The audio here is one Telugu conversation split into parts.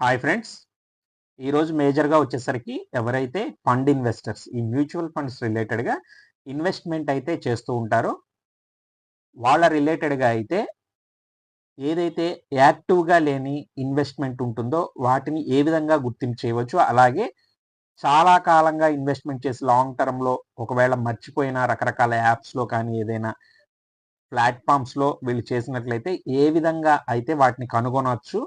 హాయ్ ఫ్రెండ్స్ ఈరోజు మేజర్గా వచ్చేసరికి ఎవరైతే ఫండ్ ఇన్వెస్టర్స్ ఈ మ్యూచువల్ ఫండ్స్ రిలేటెడ్గా ఇన్వెస్ట్మెంట్ అయితే చేస్తూ ఉంటారో వాళ్ళ రిలేటెడ్గా అయితే ఏదైతే యాక్టివ్గా లేని ఇన్వెస్ట్మెంట్ ఉంటుందో వాటిని ఏ విధంగా గుర్తింపు చేయవచ్చు అలాగే చాలా కాలంగా ఇన్వెస్ట్మెంట్ చేసి లాంగ్ టర్మ్లో ఒకవేళ మర్చిపోయిన రకరకాల యాప్స్లో కానీ ఏదైనా ప్లాట్ఫామ్స్లో వీళ్ళు చేసినట్లయితే ఏ విధంగా అయితే వాటిని కనుగొనవచ్చు?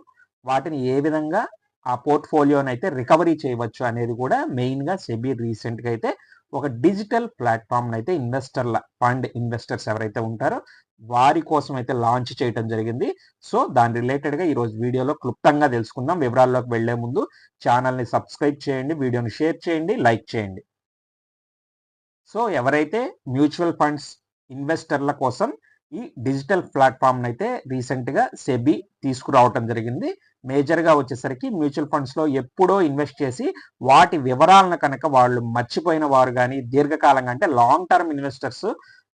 వాటిని ఏ విధంగా ఆ పోర్ట్ఫోలియోని అయితే రికవరీ చేయవచ్చు అనేది కూడా మెయిన్గా సెబీ రీసెంట్గా అయితే ఒక డిజిటల్ ప్లాట్ఫామ్ని అయితే ఇన్వెస్టర్ల ఫండ్ ఇన్వెస్టర్స్ ఎవరైతే ఉంటారో వారి కోసం అయితే లాంచ్ చేయడం జరిగింది. సో దాని రిలేటెడ్గా ఈరోజు వీడియోలో క్లుప్తంగా తెలుసుకుందాం. వివరాల్లోకి వెళ్ళే ముందు ఛానల్ని సబ్స్క్రైబ్ చేయండి వీడియోని షేర్ చేయండి లైక్ చేయండి. సో ఎవరైతే మ్యూచువల్ ఫండ్స్ ఇన్వెస్టర్ల కోసం ఈ డిజిటల్ ప్లాట్ఫామ్ అయితే రీసెంట్గా సెబీ తీసుకురావటం జరిగింది. మేజర్గా వచ్చేసరికి మ్యూచువల్ ఫండ్స్లో ఎప్పుడో ఇన్వెస్ట్ చేసి వాటి వివరాలను కనుక వాళ్ళు మర్చిపోయిన వారు కానీ దీర్ఘకాలంగా అంటే లాంగ్ టర్మ్ ఇన్వెస్టర్స్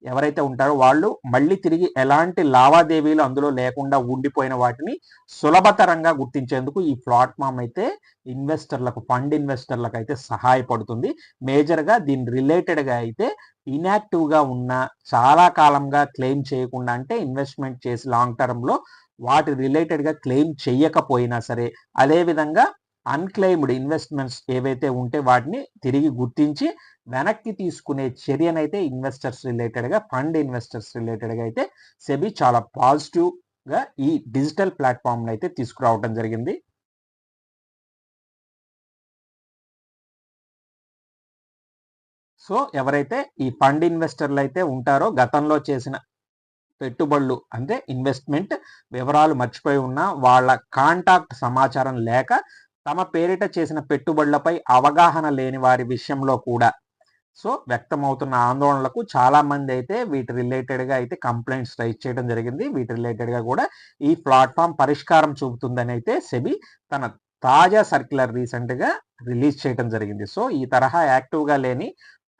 ఎవరైతే ఉంటారో వాళ్ళు మళ్ళీ తిరిగి ఎలాంటి లావాదేవీలు అందులో లేకుండా ఉండిపోయిన వాటిని సులభతరంగా గుర్తించేందుకు ఈ ప్లాట్ఫామ్ అయితే ఇన్వెస్టర్లకు ఫండ్ ఇన్వెస్టర్లకు అయితే సహాయపడుతుంది. మేజర్గా దీని రిలేటెడ్గా అయితే ఇన్యాక్టివ్గా ఉన్న చాలా కాలంగా క్లెయిమ్ చేయకుండా అంటే ఇన్వెస్ట్మెంట్ చేసి లాంగ్ టర్మ్లో వాటి రిలేటెడ్గా క్లెయిమ్ చేయకపోయినా సరే అదేవిధంగా అన్క్లెయిమ్డ్ ఇన్వెస్ట్మెంట్స్ ఏవైతే ఉంటే వాటిని తిరిగి గుర్తించి వెనక్కి తీసుకునే చర్యనైతే ఇన్వెస్టర్స్ రిలేటెడ్గా ఫండ్ ఇన్వెస్టర్స్ రిలేటెడ్గా అయితే సెబీ చాలా పాజిటివ్గా ఈ డిజిటల్ ప్లాట్ఫామ్ను అయితే తీసుకురావడం జరిగింది. సో ఎవరైతే ఈ ఫండ్ ఇన్వెస్టర్లు అయితే ఉంటారో గతంలో చేసిన పెట్టుబడులు అంటే ఇన్వెస్ట్మెంట్ వివరాలు మర్చిపోయి ఉన్న వాళ్ళ కాంటాక్ట్ సమాచారం లేక తమ పేరిట చేసిన పెట్టుబడులపై అవగాహన లేని వారి విషయంలో కూడా. సో వ్యక్తమవుతున్న ఆందోళనలకు చాలా మంది అయితే వీటి రిలేటెడ్గా అయితే కంప్లైంట్స్ రైజ్ చేయడం జరిగింది. వీటి రిలేటెడ్గా కూడా ఈ ప్లాట్ఫామ్ పరిష్కారం చూపుతుందని అయితే సెబి తన తాజా సర్క్యులర్ రీసెంట్గా రిలీజ్ చేయడం జరిగింది. సో ఈ తరహా యాక్టివ్గా లేని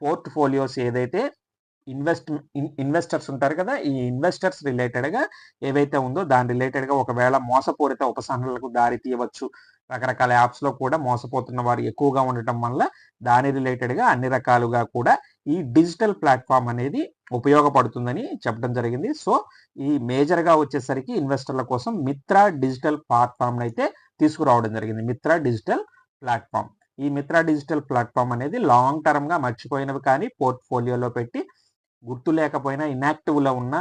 పోర్ట్ఫోలియోస్ ఏదైతే ఇన్వెస్ట్ ఇన్వెస్టర్స్ ఉంటారు కదా ఈ ఇన్వెస్టర్స్ రిలేటెడ్గా ఏవైతే ఉందో దాని రిలేటెడ్గా ఒకవేళ మోసపూరిత ఉపసంహరణలకు దారి తీయవచ్చు. రకరకాల యాప్స్లో కూడా మోసపోతున్న వారు ఎక్కువగా ఉండటం వల్ల దాని రిలేటెడ్గా అన్ని రకాలుగా కూడా ఈ డిజిటల్ ప్లాట్ఫామ్ అనేది ఉపయోగపడుతుందని చెప్పడం జరిగింది. సో ఈ మేజర్గా వచ్చేసరికి ఇన్వెస్టర్ల కోసం మిత్రా డిజిటల్ ప్లాట్ఫామ్ అయితే తీసుకురావడం జరిగింది. Mitra digital platform. ఈ మిత్ర డిజిటల్ ప్లాట్ఫామ్ అనేది లాంగ్ టర్మ్గా మర్చిపోయినవి కానీ పోర్ట్ఫోలియోలో పెట్టి గుర్తు లేకపోయినా ఇన్యాక్టివ్లో ఉన్న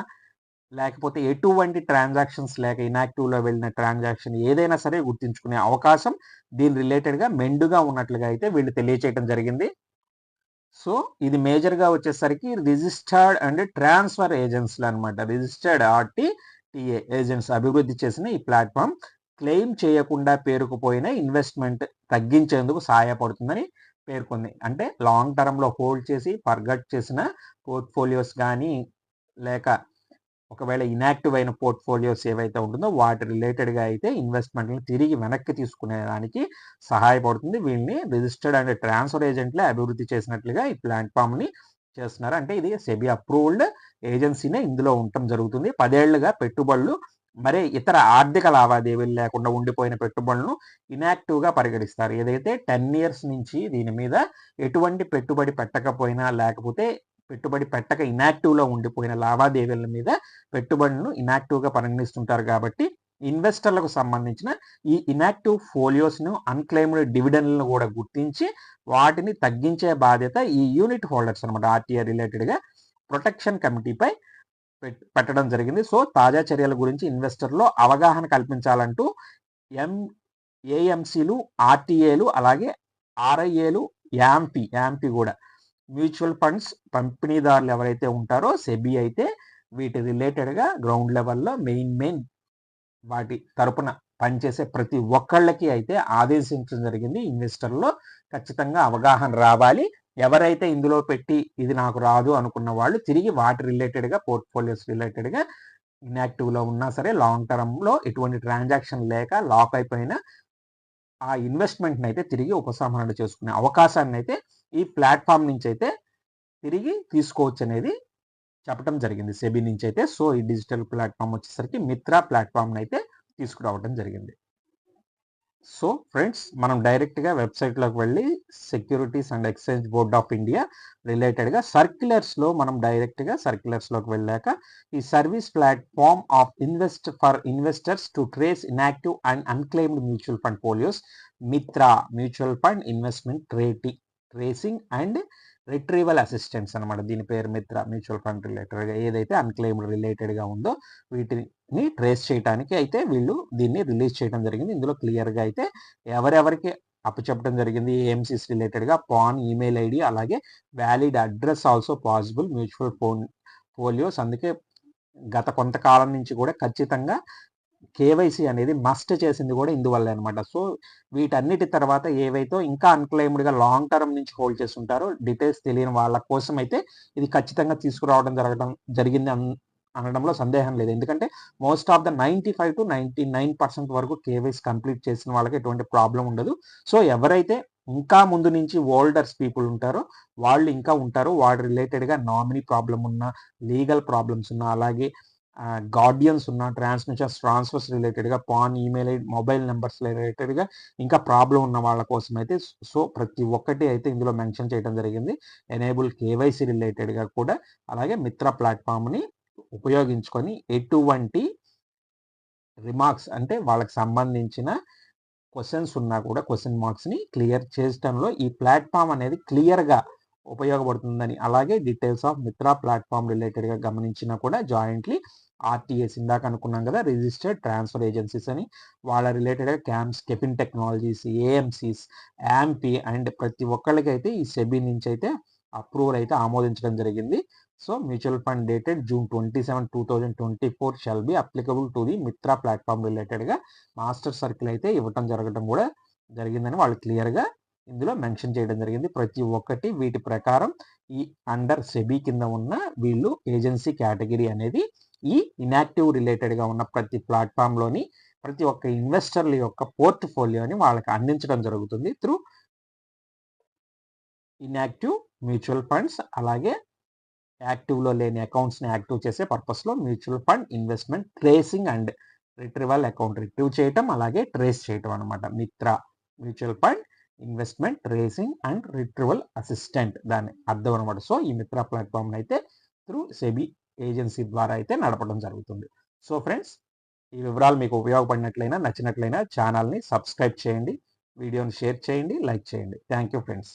లేకపోతే ఎటువంటి ట్రాన్సాక్షన్స్ లేక ఇన్యాక్టివ్లో వెళ్ళిన ట్రాన్సాక్షన్ ఏదైనా సరే గుర్తించుకునే అవకాశం దీని రిలేటెడ్గా మెండుగా ఉన్నట్లుగా అయితే వీళ్ళు తెలియచేయడం జరిగింది. సో ఇది మేజర్గా వచ్చేసరికి రిజిస్టర్డ్ అండ్ ట్రాన్స్ఫర్ ఏజెన్సీలు అనమాట రిజిస్టర్డ్ ఆర్టీ టీఏ ఏజెంట్స్ అభివృద్ధి చేసిన ఈ ప్లాట్ఫామ్. క్లెయిమ్ చేయకుండా పేరుకుపోయిన ఇన్వెస్ట్మెంట్ తగ్గించేందుకు సహాయపడుతుందని పేర్కొంది. అంటే లాంగ్ టర్మ్లో హోల్డ్ చేసి పర్గట్ చేసిన పోర్ట్ఫోలియోస్ కానీ లేక ఒకవేళ ఇనాక్టివ్ అయిన పోర్ట్ఫోలియోస్ ఏవైతే ఉంటుందో వాటి రిలేటెడ్గా అయితే ఇన్వెస్ట్మెంట్లను తిరిగి వెనక్కి తీసుకునేదానికి సహాయపడుతుంది. వీళ్ళని రిజిస్టర్డ్ అండ్ ట్రాన్స్ఫర్ ఏజెంట్లే అభివృద్ధి చేసినట్లుగా ఈ ప్లాట్ఫామ్ని చేస్తున్నారు. అంటే ఇది సెబీ అప్రూవ్డ్ ఏజెన్సీనే ఇందులో ఉండటం జరుగుతుంది. పదేళ్ళుగా పెట్టుబడులు మరే ఇతర ఆర్థిక లావాదేవీలు లేకుండా ఉండిపోయిన పెట్టుబడులను ఇనాక్టివ్గా పరిగణిస్తారు. ఏదైతే టెన్ ఇయర్స్ నుంచి దీని మీద ఎటువంటి పెట్టుబడి పెట్టకపోయినా లేకపోతే పెట్టుబడి పెట్టక ఇనాక్టివ్లో ఉండిపోయిన లావాదేవీల మీద పెట్టుబడులను ఇనాక్టివ్గా పరిగణిస్తుంటారు కాబట్టి ఇన్వెస్టర్లకు సంబంధించిన ఈ ఇనాక్టివ్ ఫోలియోస్ను అన్క్లెయిమ్డ్ డివిడెండ్లను కూడా గుర్తించి వాటిని తగ్గించే బాధ్యత ఈ యూనిట్ హోల్డర్స్ అనమాట ఆర్టీఆర్ రిలేటెడ్గా ప్రొటెక్షన్ కమిటీపై పెట్టడం జరిగింది. సో తాజా చర్యల గురించి ఇన్వెస్టర్లో అవగాహన కల్పించాలంటూ ఎం ఏఎంసీలు ఆర్టీఏలు అలాగే ఆర్ఐఏలు యాంపీ యాంపీ కూడా మ్యూచువల్ ఫండ్స్ పంపిణీదారులు ఎవరైతే ఉంటారో సెబీ అయితే వీటి రిలేటెడ్గా గ్రౌండ్ లెవెల్లో మెయిన్ మెయిన్ వాటి తరపున పనిచేసే ప్రతి ఒక్కళ్ళకి అయితే ఆదేశించడం జరిగింది. ఇన్వెస్టర్లో ఖచ్చితంగా అవగాహన రావాలి. ఎవరైతే ఇందులో పెట్టి ఇది నాకు రాదు అనుకున్న వాళ్ళు తిరిగి వాటి రిలేటెడ్గా పోర్ట్ఫోలియోస్ రిలేటెడ్గా ఇన్యాక్టివ్లో ఉన్నా సరే లాంగ్ టర్మ్లో ఎటువంటి ట్రాన్సాక్షన్ లేక లాక్ అయిపోయిన ఆ ఇన్వెస్ట్మెంట్ని అయితే తిరిగి ఉపసంహరణ చేసుకునే అవకాశాన్ని అయితే ఈ ప్లాట్ఫామ్ నుంచి అయితే తిరిగి తీసుకోవచ్చు అనేది చెప్పడం జరిగింది. సెబీ నుంచి అయితే. సో ఈ డిజిటల్ ప్లాట్ఫామ్ వచ్చేసరికి మిత్రా ప్లాట్ఫామ్ని అయితే తీసుకురావడం జరిగింది. సో ఫ్రెండ్స్ మనం డైరెక్ట్గా వెబ్సైట్లోకి వెళ్ళి securities and exchange board of India రిలేటెడ్గా సర్క్యులర్స్లో మనం డైరెక్ట్గా సర్క్యులర్స్లోకి వెళ్ళాక ఈ service platform of invest for investors to trace inactive and unclaimed mutual fund folios Mitra mutual fund investment ట్రేటి tracing and retrieval assistants అనమాట దీని పేరు మిత్ర మ్యూచువల్ ఫండ్ రిలేటెడ్గా ఏదైతే అన్క్లెయిమ్డ్ రిలేటెడ్గా ఉందో వీటిని ట్రేస్ చేయడానికి అయితే వీళ్ళు దీన్ని రిలీజ్ చేయడం జరిగింది. ఇందులో క్లియర్గా అయితే ఎవరెవరికి అప్పచెప్పడం జరిగింది ఏఎంసీస్ రిలేటెడ్గా పాన్ ఈమెయిల్ ఐడి అలాగే valid address also possible mutual fund folios అందుకే గత కొంతకాలం నుంచి కూడా ఖచ్చితంగా కేవైసీ అనేది మస్ట్ చేసింది కూడా ఇందువల్లే అనమాట సో వీటన్నిటి తర్వాత ఏవైతే ఇంకా అన్క్లెయిమ్డ్గా లాంగ్ టర్మ్ నుంచి హోల్డ్ చేస్తుంటారో డీటెయిల్స్ తెలియని వాళ్ళ కోసం అయితే ఇది ఖచ్చితంగా తీసుకురావడం జరగడం జరిగింది అనడంలో సందేహం లేదు. ఎందుకంటే most of the ninety five to ninety nine percent వరకు కేవైసీ కంప్లీట్ చేసిన వాళ్ళకి ఎటువంటి ప్రాబ్లం ఉండదు. సో ఎవరైతే ఇంకా ముందు నుంచి ఓల్డర్స్ పీపుల్ ఉంటారో వాళ్ళు ఇంకా ఉంటారు. వాడు రిలేటెడ్గా నామినీ ప్రాబ్లం ఉన్న లీగల్ ప్రాబ్లమ్స్ ఉన్న అలాగే గార్డియన్స్ ఉన్న ట్రాన్స్మిషన్స్ ట్రాన్స్ఫర్స్ రిలేటెడ్గా పాన్ ఈమెయిల్ మొబైల్ నెంబర్స్ రిలేటెడ్గా ఇంకా ప్రాబ్లం ఉన్న వాళ్ళ కోసం అయితే సో ప్రతి ఒక్కటి అయితే ఇందులో మెన్షన్ చేయడం జరిగింది. ఎనేబుల్ కేవైసీ రిలేటెడ్గా కూడా అలాగే మిత్ర ప్లాట్ఫామ్ని ఉపయోగించుకొని ఎటువంటి రిమార్క్స్ అంటే వాళ్ళకి సంబంధించిన క్వశ్చన్స్ ఉన్నా కూడా క్వశ్చన్ మార్క్స్ని క్లియర్ చేయడంలో ఈ ప్లాట్ఫామ్ అనేది క్లియర్గా ఉపయోగపడుతుందని. అలాగే డీటెయిల్స్ ఆఫ్ మిత్రా ప్లాట్ఫామ్ రిలేటెడ్గా గమనించినా కూడా జాయింట్లీ ఆర్టీఎస్ ఇందాక అనుకున్నాం కదా రిజిస్టర్డ్ ట్రాన్స్ఫర్ ఏజెన్సీస్ అని. వాళ్ళ రిలేటెడ్గా CAMS KFin technologies AMCs AMFI and ప్రతి ఒక్కళ్ళకైతే ఈ సెబీ నుంచి అయితే అప్రూవల్ అయితే ఆమోదించడం జరిగింది. So mutual fund dated June twenty seven two thousand twenty four shall be applicable to the Mitra platform రిలేటెడ్గా మాస్టర్ సర్కిల్ అయితే ఇవ్వటం జరగడం కూడా జరిగిందని వాళ్ళు క్లియర్గా ఇందులో మెన్షన్ చేయడం జరిగింది. ప్రతి ఒక్కటి వీటి ప్రకారం ఈ అండర్ సెబీ కింద ఉన్న వీళ్ళు ఏజెన్సీ కేటగిరీ అనేది ఈ ఇన్యాక్టివ్ రిలేటెడ్గా ఉన్న ప్రతి ప్లాట్ఫామ్లోని ప్రతి ఒక్క ఇన్వెస్టర్ల యొక్క పోర్ట్ఫోలియోని వాళ్ళకి అందించడం జరుగుతుంది త్రూ ఇన్యాక్టివ్ మ్యూచువల్ ఫండ్స్ అలాగే యాక్టివ్లో లేని అకౌంట్స్ని యాక్టివ్ చేసే పర్పస్లో mutual fund investment tracing and retrieval account retrieve చేయటం అలాగే ట్రేస్ చేయటం అనమాట Mitra mutual fund investment racing and retrieval assistant దాని అర్థం అనమాట సో ఈ మిత్ర ప్లాట్ఫామ్ని అయితే త్రూ సెబీ ఏజెన్సీ ద్వారా అయితే నడపడం జరుగుతుంది. సో ఫ్రెండ్స్ ఈ వివరాలు మీకు ఉపయోగపడినట్లయినా నచ్చినట్లయినా ఛానల్ని సబ్స్క్రైబ్ చేయండి. వీడియోని షేర్ చేయండి లైక్ చేయండి. Thank you friends.